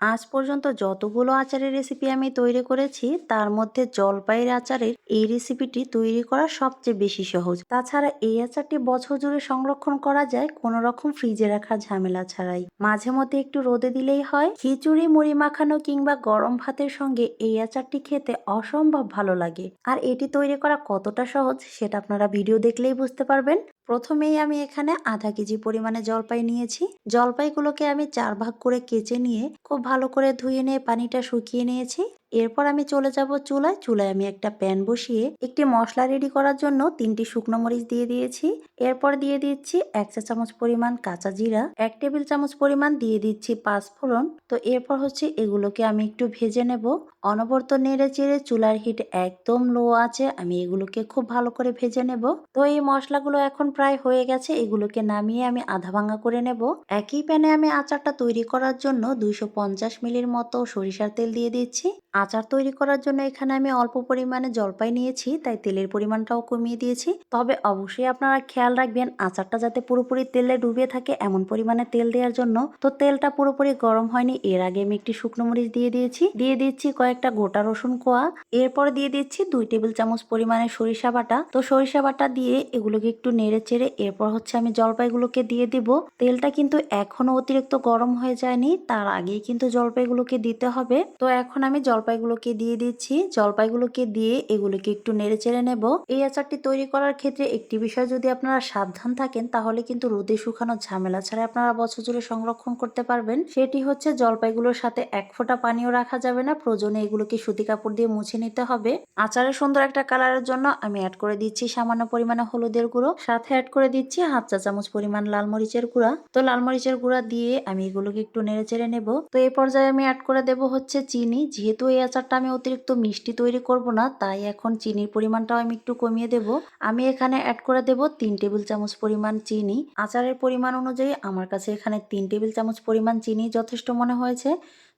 আজ পর্যন্ত যতগুলো আচারের রেসিপি আমি তৈরি করেছি, তার মধ্যে জলপাইয়ের আচারের এই রেসিপিটি তৈরি করা সবচেয়ে বেশি সহজ। তাছাড়া এই আচারটি বছর জুড়ে সংরক্ষণ করা যায়, কোনো রকম ফ্রিজে রাখার ঝামেলা ছাড়াই। মাঝে মধ্যে একটু রোদে দিলেই হয়। খিচুড়ি, মুড়ি মাখানো কিংবা গরম ভাতের সঙ্গে এই আচারটি খেতে অসম্ভব ভালো লাগে। আর এটি তৈরি করা কতটা সহজ, সেটা আপনারা ভিডিও দেখলেই বুঝতে পারবেন। প্রথমেই আমি এখানে আধা কেজি পরিমাণে জলপাই নিয়েছি। জলপাইগুলোকে আমি চার ভাগ করে কেচে নিয়ে খুব ভালো করে ধুয়ে নিয়ে পানিটা শুকিয়ে নিয়েছি। এরপর আমি চলে যাব চুলায়। চুলায় আমি একটা প্যান বসিয়ে একটি মশলা রেডি করার জন্য তিনটি শুকনো মরিচ দিয়ে দিয়েছি। এরপর দিয়ে দিচ্ছি এক চা চামচ পরিমাণ কাঁচা জিরা, এক টেবিল চামচ পরিমাণ দিয়ে দিচ্ছি পাঁচ ফোড়ন তো এরপর হচ্ছে এগুলোকে আমি একটু ভেজে নেব। অনবরত নেড়ে চেড়ে চুলার হিট একদম লো আছে, আমি এগুলোকে খুব ভালো করে ভেজে নেব। তো এই মশলাগুলো এখন প্রায় হয়ে গেছে, এগুলোকে নামিয়ে আমি আধা ভাঙা করে নেব। একই প্যানে আমি আচারটা তৈরি করার জন্য দুইশো পঞ্চাশ মিলির মতো সরিষার তেল দিয়ে দিচ্ছি। আচার তৈরি করার জন্য এখানে আমি অল্প পরিমাণে জলপাই নিয়েছি, তাই তেলের পরিমাণটাও কমিয়ে দিয়েছি। তবে অবশ্যই আপনারা খেয়াল রাখবেন, আচারটা যাতে পুরোপুরি তেলে ডুবে থাকে এমন পরিমাণে তেল দেওয়ার জন্য। তো তেলটা পুরোপুরি গরম হয়নি, এর আগে আমি একটি শুকনো মরিচ দিয়ে দিয়েছি। দিয়ে দিচ্ছি কয়েকটা গোটা রসুন কোয়া, এরপর দিয়ে দিচ্ছি দুই টেবিল চামচ পরিমাণে সরিষা বাটা। তো সরিষা বাটা দিয়ে এগুলোকে একটু নেড়ে চেড়ে এরপর হচ্ছে আমি জলপাইগুলোকে দিয়ে দিব। তেলটা কিন্তু এখনও অতিরিক্ত গরম হয়ে যায়নি, তার আগেই কিন্তু জলপাইগুলোকে দিতে হবে। তো এখন আমি জলপাইগুলোকে দিয়ে দিচ্ছি। জলপাইগুলোকে দিয়ে এগুলোকে একটু নেড়ে চেড়ে নেব। এই আচারটি তৈরি করার ক্ষেত্রে একটি বিষয় যদি আপনারা সাবধান থাকেন, তাহলে কিন্তু রোদে শুকানো ঝামেলা ছাড়া আপনারা বছর জুড়ে সংরক্ষণ করতে পারবেন। সেটি হচ্ছে জলপাইগুলোর সাথে এক ফোঁটা পানিও রাখা যাবে না প্রয়োজনে এগুলোকে সুতি কাপড় দিয়ে মুছে নিতে হবে। আচারের সুন্দর একটা কালারের জন্য আমি অ্যাড করে দিচ্ছি সামান্য পরিমাণে হলুদের গুঁড়ো। সাথে অ্যাড করে দিচ্ছি হাফ চা চামচ পরিমাণ লাল মরিচের গুঁড়া। তো লাল মরিচের গুঁড়া দিয়ে আমি এগুলোকে একটু নেড়ে চেড়ে নেব। তো এই পর্যায়ে আমি অ্যাড করে দেব হচ্ছে চিনি। যেহেতু এই আচারটা আমি অতিরিক্ত মিষ্টি তৈরি করব না, তাই এখন চিনির পরিমাণটাও আমি একটু কমিয়ে দেব। আমি এখানে অ্যাড করে দেব তিন টেবিল চামচ পরিমাণ চিনি। আচারের পরিমাণ অনুযায়ী আমার কাছে এখানে তিন টেবিল চামচ পরিমাণ চিনি যথেষ্ট মনে হয়েছে।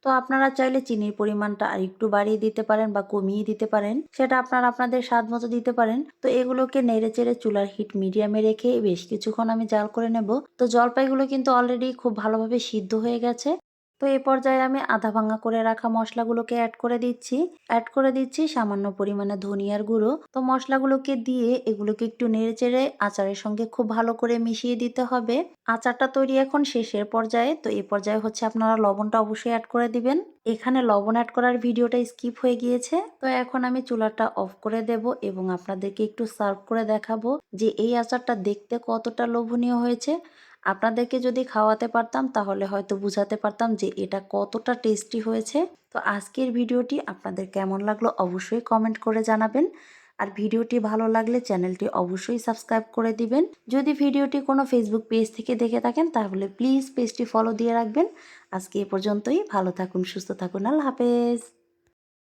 তো আপনারা চাইলে চিনির পরিমাণটা আর একটু বাড়িয়ে দিতে পারেন বা কমিয়ে দিতে পারেন। সেটা আপনারা আপনাদের স্বাদ মতো দিতে পারেন। তো এগুলোকে নেড়ে চেড়ে চুলার হিট মিডিয়ামে রেখে বেশ কিছুক্ষণ আমি জাল করে নেব। তো জলপাইগুলো কিন্তু অলরেডি খুব ভালোভাবে সিদ্ধ হয়ে গেছে। তো এই পর্যায়ে আমি আধা ভাঙা করে রাখা মশলাগুলোকে অ্যাড করে দিচ্ছি। অ্যাড করে দিচ্ছি সামান্য পরিমাণে ধনিয়ার গুঁড়ো। তো মশলাগুলোকে দিয়ে এগুলোকে একটু নেড়ে চেড়ে আচারের সঙ্গে খুব ভালো করে মিশিয়ে দিতে হবে। আচারটা তৈরি এখন শেষের পর্যায়ে। তো এই পর্যায়ে হচ্ছে আপনারা লবণটা অবশ্যই অ্যাড করে দিবেন। এখানে লবণ অ্যাড করার ভিডিওটা স্কিপ হয়ে গিয়েছে। তো এখন আমি চুলাটা অফ করে দেব এবং আপনাদেরকে একটু সার্ভ করে দেখাবো যে এই আচারটা দেখতে কতটা লোভনীয় হয়েছে। আপনাদেরকে যদি খাওয়াতে পারতাম, তাহলে হয়তো বুঝাতে পারতাম যে এটা কতটা টেস্টি হয়েছে। তো আজকের ভিডিওটি আপনাদের কেমন লাগল অবশ্যই কমেন্ট করে জানাবেন। আর ভিডিওটি ভালো লাগলে চ্যানেলটি অবশ্যই সাবস্ক্রাইব করে দিবেন। যদি ভিডিওটি কোনো ফেসবুক পেজ থেকে দেখে থাকেন, তাহলে প্লিজ পেজটি ফলো দিয়ে রাখবেন। আজকে এ পর্যন্তই। ভালো থাকুন, সুস্থ থাকুন। আল্লাহ হাফেজ।